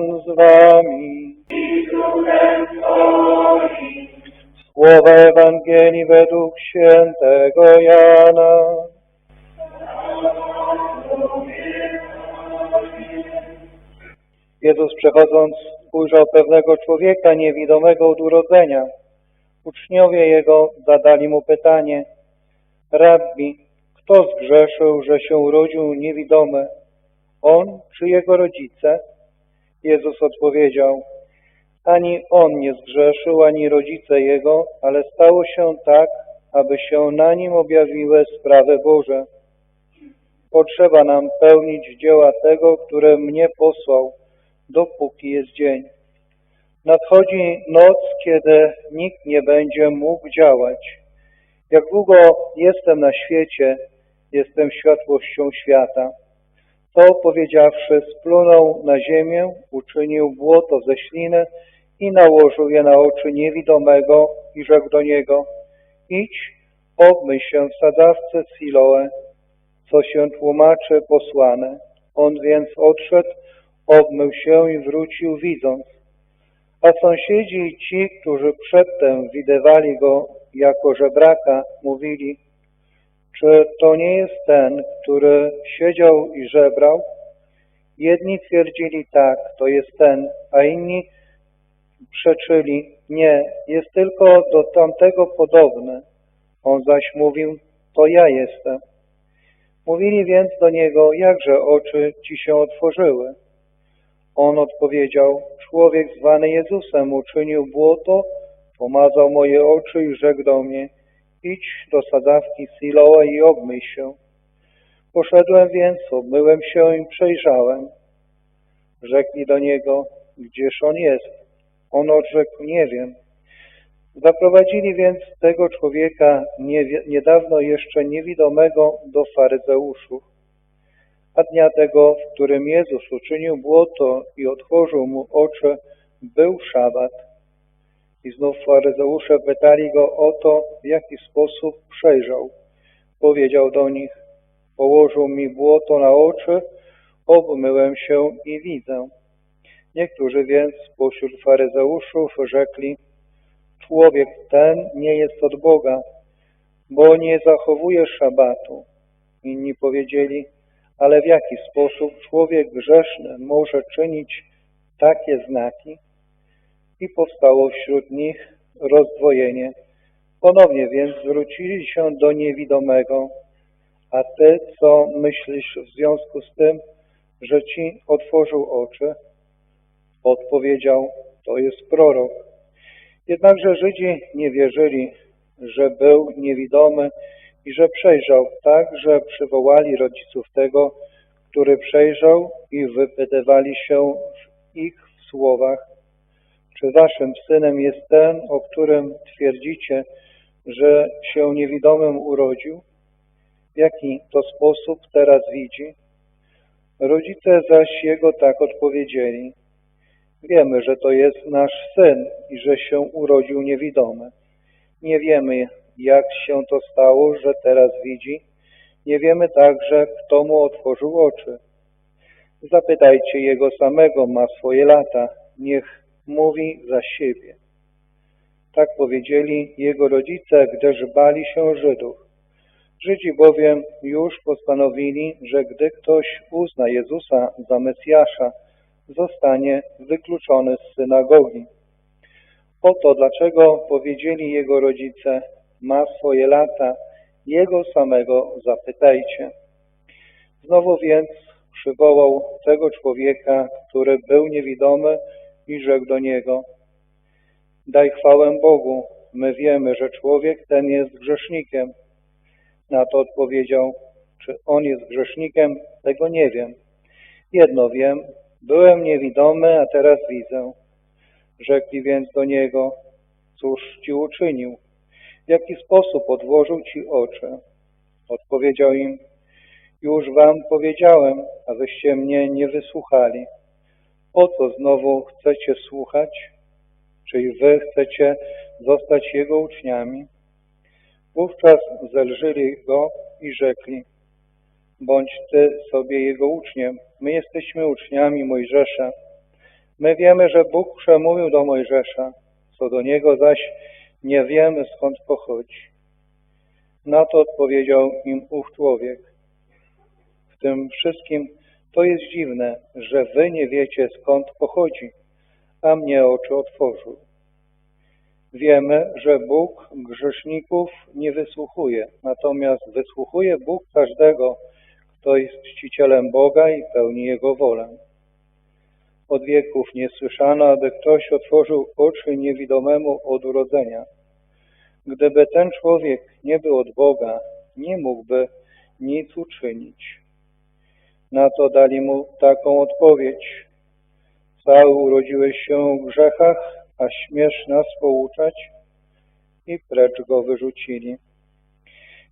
Z wami. Słowa Ewangelii według świętego Jana. Jezus przechodząc ujrzał pewnego człowieka niewidomego od urodzenia. Uczniowie jego zadali mu pytanie, Rabbi, kto zgrzeszył, że się urodził niewidomy, on czy jego rodzice? Jezus odpowiedział, ani on nie zgrzeszył, ani rodzice jego, ale stało się tak, aby się na nim objawiły sprawy Boże. Potrzeba nam pełnić dzieła tego, które mnie posłał, dopóki jest dzień. Nadchodzi noc, kiedy nikt nie będzie mógł działać. Jak długo jestem na świecie, jestem światłością świata. To powiedziawszy, splunął na ziemię, uczynił błoto ze śliny i nałożył je na oczy niewidomego i rzekł do niego, idź, obmyj się w sadzawce Siloe, co się tłumaczy posłane. On więc odszedł, obmył się i wrócił widząc. A sąsiedzi i ci, którzy przedtem widywali go jako żebraka, mówili, czy to nie jest ten, który siedział i żebrał? Jedni twierdzili tak, to jest ten, a inni przeczyli, nie, jest tylko do tamtego podobny. On zaś mówił, to ja jestem. Mówili więc do niego, jakże oczy ci się otworzyły. On odpowiedział, człowiek zwany Jezusem uczynił błoto, pomazał moje oczy i rzekł do mnie, idź do sadzawki Siloa i obmyj się. Poszedłem więc, obmyłem się i przejrzałem. Rzekli do niego, gdzież on jest? On odrzekł, nie wiem. Zaprowadzili więc tego człowieka nie, niedawno jeszcze niewidomego do faryzeuszów. A dnia tego, w którym Jezus uczynił błoto i otworzył mu oczy, był szabat. I znów faryzeusze pytali go o to, w jaki sposób przejrzał. Powiedział do nich, położył mi błoto na oczy, obmyłem się i widzę. Niektórzy więc spośród faryzeuszów rzekli, człowiek ten nie jest od Boga, bo nie zachowuje szabatu. Inni powiedzieli, ale w jaki sposób człowiek grzeszny może czynić takie znaki? I powstało wśród nich rozdwojenie. Ponownie więc zwrócili się do niewidomego. A ty, co myślisz w związku z tym, że ci otworzył oczy? Odpowiedział, to jest prorok. Jednakże Żydzi nie wierzyli, że był niewidomy i że przejrzał, tak, że przywołali rodziców tego, który przejrzał i wypytywali się w ich słowach, czy waszym synem jest ten, o którym twierdzicie, że się niewidomym urodził? W jaki to sposób teraz widzi? Rodzice zaś jego tak odpowiedzieli. Wiemy, że to jest nasz syn i że się urodził niewidomy. Nie wiemy, jak się to stało, że teraz widzi. Nie wiemy także, kto mu otworzył oczy. Zapytajcie jego samego, ma swoje lata. Niech mówi za siebie. Tak powiedzieli jego rodzice, gdyż bali się Żydów. Żydzi bowiem już postanowili, że gdy ktoś uzna Jezusa za Mesjasza, zostanie wykluczony z synagogi. Oto dlaczego powiedzieli jego rodzice, ma swoje lata, jego samego zapytajcie. Znowu więc przywołał tego człowieka, który był niewidomy i rzekł do niego, daj chwałę Bogu, my wiemy, że człowiek ten jest grzesznikiem. Na to odpowiedział, czy on jest grzesznikiem, tego nie wiem. Jedno wiem, byłem niewidomy, a teraz widzę. Rzekli więc do niego, cóż ci uczynił? W jaki sposób odłożył ci oczy? Odpowiedział im, już wam powiedziałem, a wyście mnie nie wysłuchali. Po co znowu chcecie słuchać? Czy i wy chcecie zostać jego uczniami? Wówczas zelżyli go i rzekli, bądź ty sobie jego uczniem, my jesteśmy uczniami Mojżesza. My wiemy, że Bóg przemówił do Mojżesza, co do niego zaś nie wiemy skąd pochodzi. Na to odpowiedział im ów człowiek. W tym wszystkim to jest dziwne, że wy nie wiecie skąd pochodzi, a mnie oczy otworzył. Wiemy, że Bóg grzeszników nie wysłuchuje, natomiast wysłuchuje Bóg każdego, kto jest czcicielem Boga i pełni Jego wolę. Od wieków nie słyszano, aby ktoś otworzył oczy niewidomemu od urodzenia. Gdyby ten człowiek nie był od Boga, nie mógłby nic uczynić. Na to dali mu taką odpowiedź. Cały urodziłeś się w grzechach, a śmiesz nas pouczać? I precz go wyrzucili.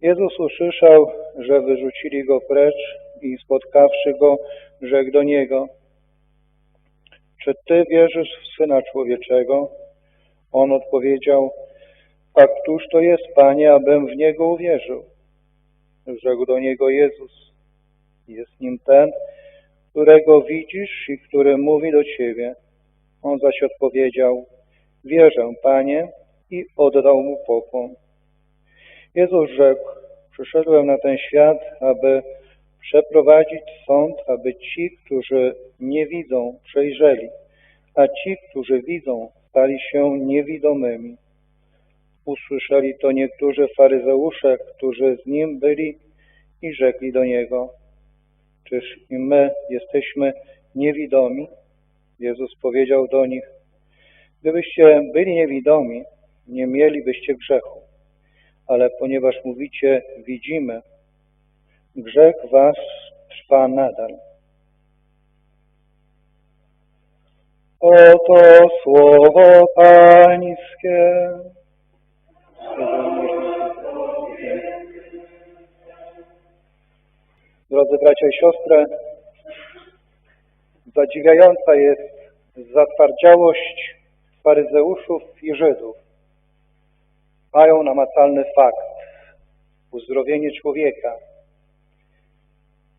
Jezus usłyszał, że wyrzucili go precz i spotkawszy go, rzekł do niego, czy Ty wierzysz w Syna Człowieczego? On odpowiedział, a któż to jest, Panie, abym w Niego uwierzył? Rzekł do niego Jezus, jest nim ten, którego widzisz i który mówi do Ciebie. On zaś odpowiedział, wierzę, Panie, i oddał mu pokłon. Jezus rzekł, przyszedłem na ten świat, aby przeprowadzić sąd, aby ci, którzy nie widzą, przejrzeli, a ci, którzy widzą, stali się niewidomymi. Usłyszeli to niektórzy faryzeusze, którzy z nim byli i rzekli do niego, czyż i my jesteśmy niewidomi? Jezus powiedział do nich, gdybyście byli niewidomi, nie mielibyście grzechu, ale ponieważ mówicie widzimy, grzech was trwa nadal. Oto słowo Pańskie. Drodzy bracia i siostry, zadziwiająca jest zatwardziałość faryzeuszów i Żydów. Mają namacalny fakt, uzdrowienie człowieka.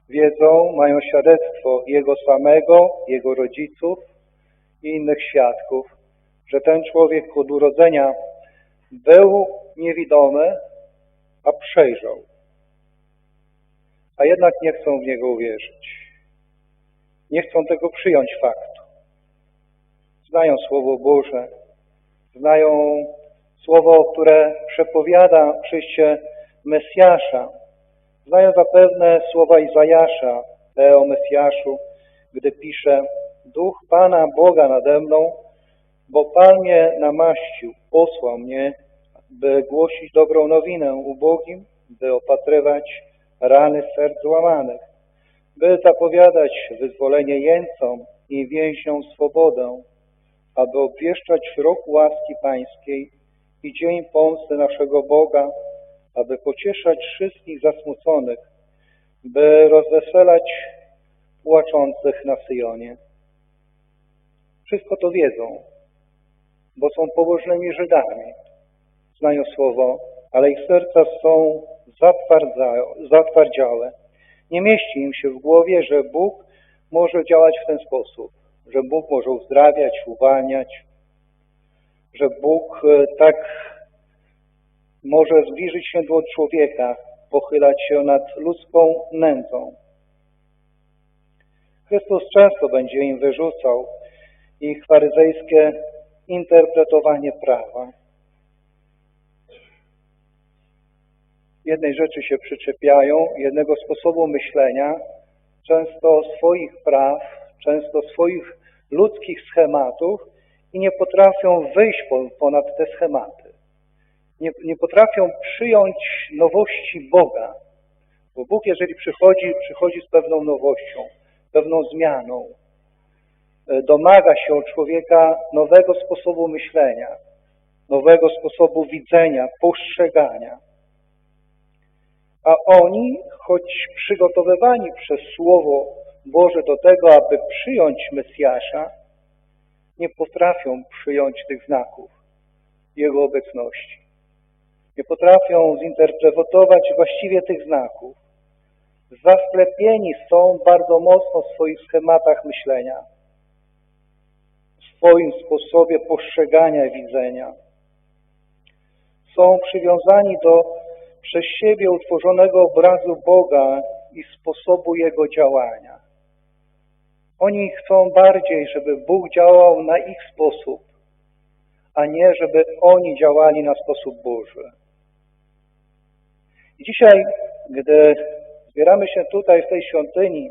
Wiedzą, mają świadectwo jego samego, jego rodziców i innych świadków, że ten człowiek od urodzenia był niewidomy, a przejrzał a jednak nie chcą w Niego uwierzyć. Nie chcą tego przyjąć faktu. Znają Słowo Boże, znają Słowo, które przepowiada przyjście Mesjasza. Znają zapewne słowa Izajasza, te o Mesjaszu, gdy pisze Duch Pana Boga nade mną, bo Pan mnie namaścił, posłał mnie, by głosić dobrą nowinę ubogim, by opatrywać rany serc złamanych, by zapowiadać wyzwolenie jeńcom i więźniom swobodę, aby obwieszczać rok łaski Pańskiej i dzień pomsty naszego Boga, aby pocieszać wszystkich zasmuconych, by rozweselać płaczących na Syjonie. Wszystko to wiedzą, bo są pobożnymi Żydami, znają słowo, ale ich serca są zatwardziałe. Nie mieści im się w głowie, że Bóg może działać w ten sposób, że Bóg może uzdrawiać, uwalniać, że Bóg e, tak może zbliżyć się do człowieka, pochylać się nad ludzką nędzą. Chrystus często będzie im wyrzucał ich faryzejskie interpretowanie prawa. Jednej rzeczy się przyczepiają, jednego sposobu myślenia, często swoich praw, często swoich ludzkich schematów i nie potrafią wyjść ponad te schematy. Nie, nie potrafią przyjąć nowości Boga, bo Bóg, jeżeli przychodzi, przychodzi z pewną nowością, pewną zmianą. E, domaga się od człowieka nowego sposobu myślenia, nowego sposobu widzenia, postrzegania. A oni, choć przygotowywani przez Słowo Boże do tego, aby przyjąć Mesjasza, nie potrafią przyjąć tych znaków Jego obecności. Nie potrafią zinterpretować właściwie tych znaków. Zasklepieni są bardzo mocno w swoich schematach myślenia. swoim sposobie postrzegania i widzenia. Są przywiązani do przez siebie utworzonego obrazu Boga i sposobu Jego działania. Oni chcą bardziej, żeby Bóg działał na ich sposób, a nie żeby oni działali na sposób Boży. I dzisiaj, gdy zbieramy się tutaj w tej świątyni,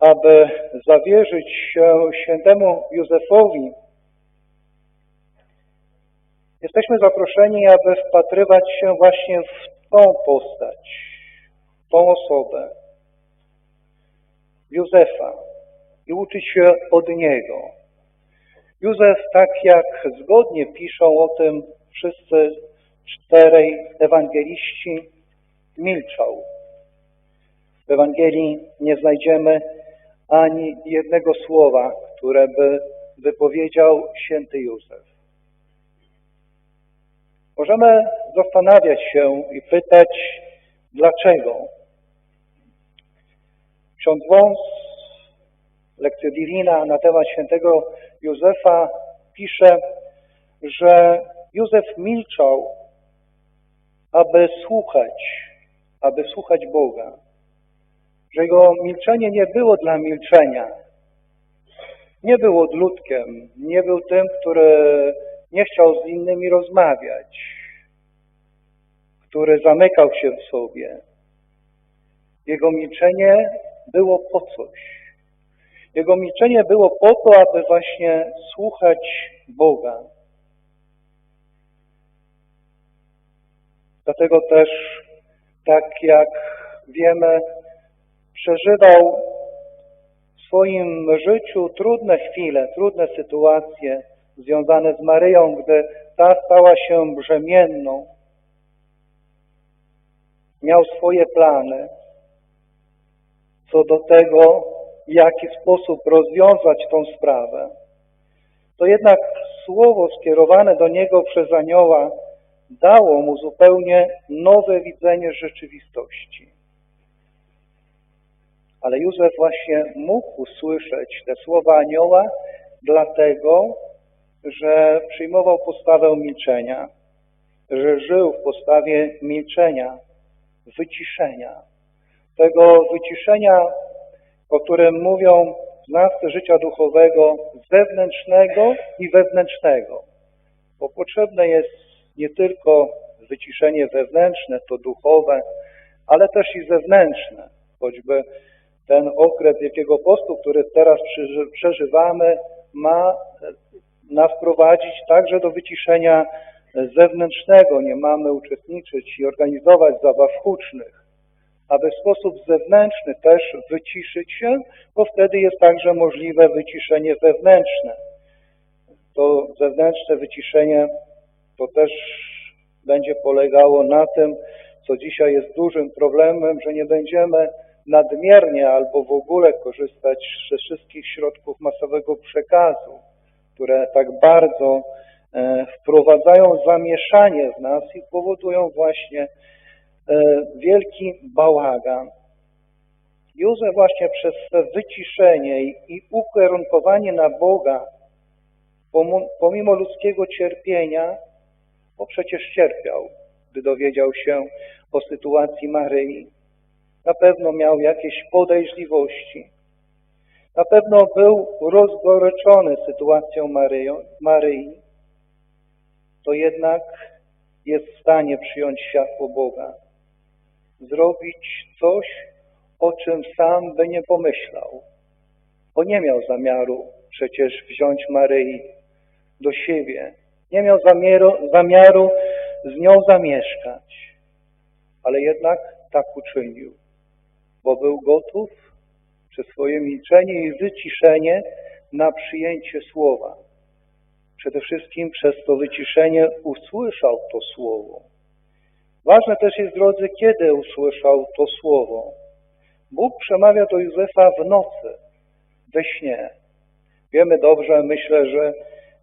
aby zawierzyć się świętemu Józefowi, jesteśmy zaproszeni, aby wpatrywać się właśnie w tą postać, w tą osobę, Józefa i uczyć się od niego. Józef, tak jak zgodnie piszą o tym wszyscy czterej ewangeliści, milczał. W Ewangelii nie znajdziemy ani jednego słowa, które by wypowiedział święty Józef. Możemy zastanawiać się i pytać, dlaczego. Ksiądz Wąs, lekcja divina na temat świętego Józefa pisze, że Józef milczał, aby słuchać, aby słuchać Boga. Że jego milczenie nie było dla milczenia. Nie był odludkiem, nie był tym, który nie chciał z innymi rozmawiać, który zamykał się w sobie. Jego milczenie było po coś. Jego milczenie było po to, aby właśnie słuchać Boga. Dlatego też, tak jak wiemy, przeżywał w swoim życiu trudne chwile, trudne sytuacje związane z Maryją, gdy ta stała się brzemienną. Miał swoje plany co do tego, w jaki sposób rozwiązać tą sprawę. To jednak słowo skierowane do niego przez anioła dało mu zupełnie nowe widzenie rzeczywistości. Ale Józef właśnie mógł usłyszeć te słowa anioła, dlatego, że przyjmował postawę milczenia, że żył w postawie milczenia, wyciszenia. Tego wyciszenia, o którym mówią znawcy życia duchowego, zewnętrznego i wewnętrznego. Bo potrzebne jest nie tylko wyciszenie wewnętrzne, to duchowe, ale też i zewnętrzne. Choćby ten okres Wielkiego Postu, który teraz przeżywamy, ma nas prowadzić także do wyciszenia zewnętrznego. Nie mamy uczestniczyć i organizować zabaw hucznych, aby w sposób zewnętrzny też wyciszyć się, bo wtedy jest także możliwe wyciszenie wewnętrzne. To zewnętrzne wyciszenie to też będzie polegało na tym, co dzisiaj jest dużym problemem, że nie będziemy nadmiernie albo w ogóle korzystać ze wszystkich środków masowego przekazu, które tak bardzo e, wprowadzają zamieszanie w nas i powodują właśnie e, wielki bałagan. Józef właśnie przez wyciszenie i ukierunkowanie na Boga, pomimo ludzkiego cierpienia, bo przecież cierpiał, gdy dowiedział się o sytuacji Maryi. Na pewno miał jakieś podejrzliwości. Na pewno był rozgoryczony sytuacją Maryi. To jednak jest w stanie przyjąć światło Boga. Zrobić coś, o czym sam by nie pomyślał. Bo nie miał zamiaru przecież wziąć Maryi do siebie, nie miał zamiaru, zamiaru z nią zamieszkać, ale jednak tak uczynił, bo był gotów przez swoje milczenie i wyciszenie na przyjęcie słowa. Przede wszystkim przez to wyciszenie usłyszał to słowo. Ważne też jest, drodzy, kiedy usłyszał to słowo. Bóg przemawia do Józefa w nocy, we śnie. Wiemy dobrze, myślę, że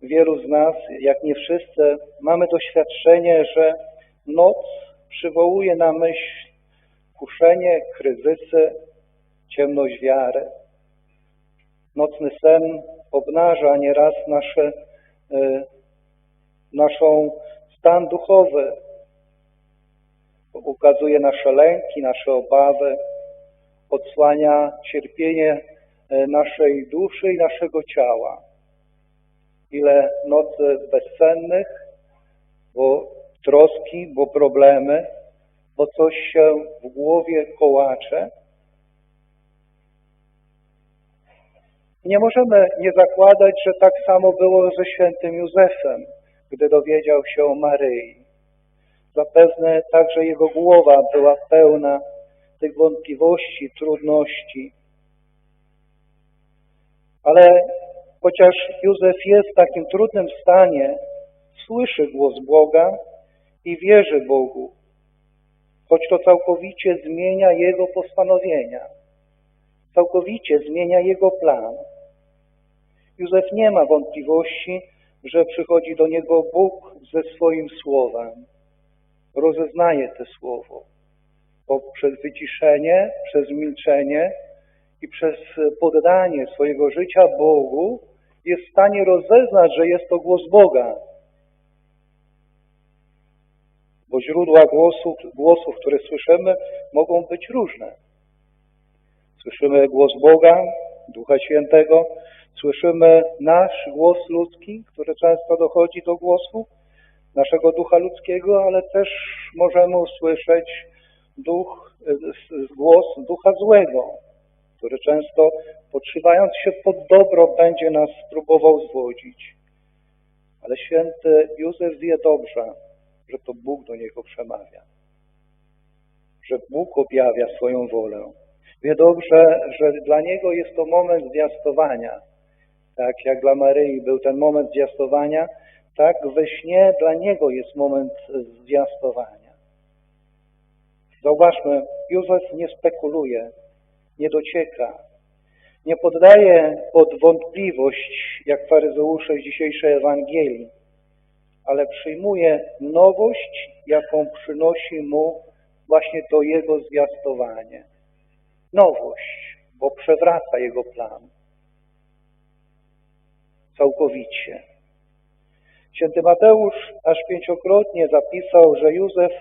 wielu z nas, jak nie wszyscy, mamy doświadczenie, że noc przywołuje na myśl kuszenie, kryzysy, ciemność wiary. Nocny sen obnaża nieraz nasze, e, naszą stan duchowy, ukazuje nasze lęki, nasze obawy, odsłania cierpienie e, naszej duszy i naszego ciała. Ile nocy bezsennych, bo troski, bo problemy, bo coś się w głowie kołacze. Nie możemy nie zakładać, że tak samo było ze świętym Józefem, gdy dowiedział się o Maryi. Zapewne także jego głowa była pełna tych wątpliwości, trudności. Ale chociaż Józef jest w takim trudnym stanie, słyszy głos Boga i wierzy Bogu, choć to całkowicie zmienia jego postanowienia, całkowicie zmienia jego plan. Józef nie ma wątpliwości, że przychodzi do niego Bóg ze swoim słowem. Rozeznaje te słowo. Poprzez wyciszenie, przez milczenie i przez poddanie swojego życia Bogu jest w stanie rozeznać, że jest to głos Boga. Bo źródła głosów, głosów, które słyszymy, mogą być różne. Słyszymy głos Boga, Ducha Świętego, słyszymy nasz głos ludzki, który często dochodzi do głosu naszego ducha ludzkiego, ale też możemy usłyszeć duch, głos ducha złego, który często podszywając się pod dobro będzie nas próbował zwodzić. Ale święty Józef wie dobrze, że to Bóg do niego przemawia, że Bóg objawia swoją wolę. Wie dobrze, że dla niego jest to moment zwiastowania. Tak jak dla Maryi był ten moment zwiastowania, tak we śnie dla niego jest moment zwiastowania. Zauważmy, Józef nie spekuluje, nie docieka, nie poddaje pod wątpliwość, jak faryzeusze z dzisiejszej Ewangelii, ale przyjmuje nowość, jaką przynosi mu właśnie to jego zwiastowanie. Nowość, bo przewraca jego plan. Całkowicie. Święty Mateusz aż pięciokrotnie zapisał, że Józef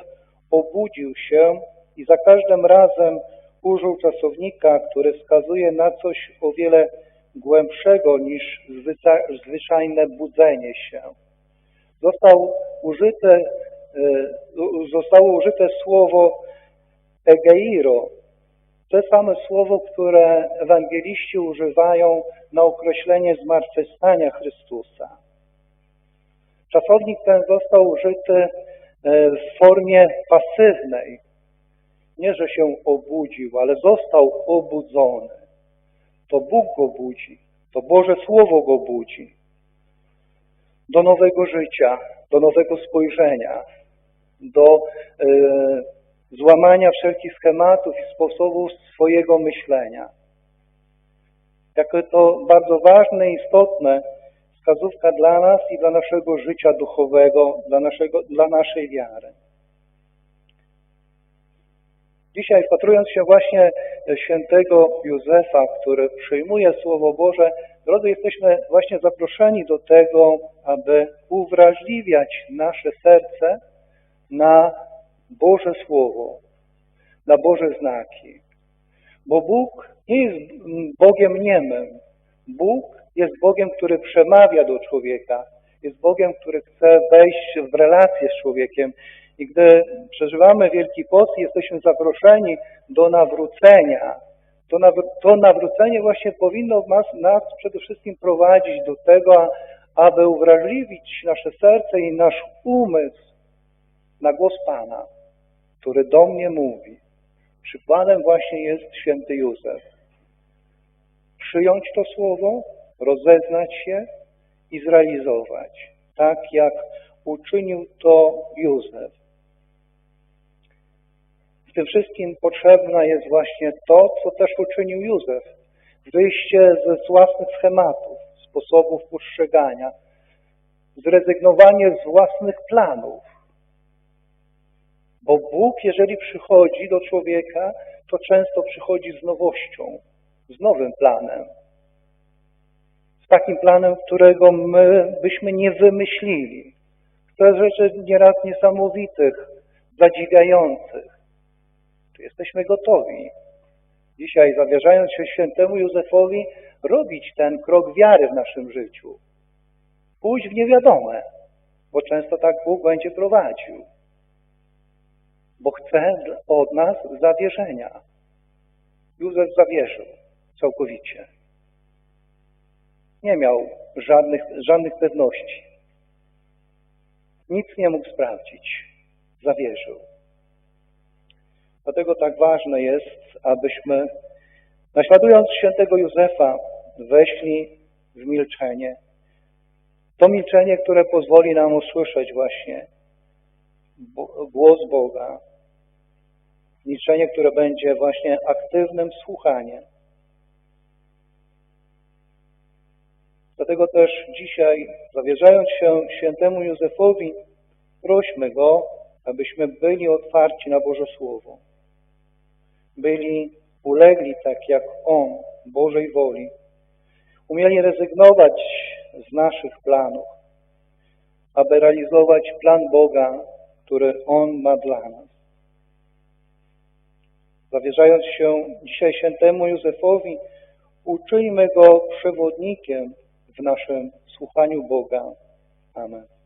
obudził się i za każdym razem użył czasownika, który wskazuje na coś o wiele głębszego niż zwyczajne budzenie się. Został użyte, e, zostało użyte słowo egeiro, to same słowo, które ewangeliści używają na określenie zmartwychwstania Chrystusa. Czasownik ten został użyty e, w formie pasywnej. Nie, że się obudził, ale został obudzony. To Bóg go budzi, to Boże Słowo go budzi do nowego życia, do nowego spojrzenia, do e, złamania wszelkich schematów i sposobów swojego myślenia. Jako to bardzo ważne istotne wskazówka dla nas i dla naszego życia duchowego, dla, naszego, dla naszej wiary. Dzisiaj wpatrując się właśnie świętego Józefa, który przyjmuje Słowo Boże, drodzy, jesteśmy właśnie zaproszeni do tego, aby uwrażliwiać nasze serce na Boże Słowo, na Boże znaki. Bo Bóg nie jest Bogiem niemym. Bóg jest Bogiem, który przemawia do człowieka. Jest Bogiem, który chce wejść w relację z człowiekiem. I gdy przeżywamy Wielki Post, jesteśmy zaproszeni do nawrócenia. To, to nawrócenie właśnie powinno nas, nas przede wszystkim prowadzić do tego, aby uwrażliwić nasze serce i nasz umysł na głos Pana, który do mnie mówi. Przykładem właśnie jest święty Józef. Przyjąć to słowo, rozeznać się i zrealizować, tak jak uczynił to Józef. W tym wszystkim potrzebne jest właśnie to, co też uczynił Józef. Wyjście ze własnych schematów, sposobów postrzegania, zrezygnowanie z własnych planów. Bo Bóg, jeżeli przychodzi do człowieka, to często przychodzi z nowością, z nowym planem, takim planem, którego my byśmy nie wymyślili. To rzeczy nieraz niesamowitych, zadziwiających. Czy jesteśmy gotowi dzisiaj, zawierzając się świętemu Józefowi, robić ten krok wiary w naszym życiu? Pójść w niewiadome, bo często tak Bóg będzie prowadził. Bo chce od nas zawierzenia. Józef zawierzył całkowicie. Nie miał żadnych, żadnych pewności. Nic nie mógł sprawdzić. Zawierzył. Dlatego tak ważne jest, abyśmy, naśladując świętego Józefa, weszli w milczenie. To milczenie, które pozwoli nam usłyszeć właśnie głos Boga. Milczenie, które będzie właśnie aktywnym słuchaniem. Dlatego też dzisiaj, zawierzając się świętemu Józefowi, prośmy Go, abyśmy byli otwarci na Boże Słowo. Byli ulegli tak jak On, Bożej woli. Umieli rezygnować z naszych planów, aby realizować plan Boga, który On ma dla nas. Zawierzając się dzisiaj świętemu Józefowi, uczyjmy Go przewodnikiem w naszym słuchaniu Boga. Amen.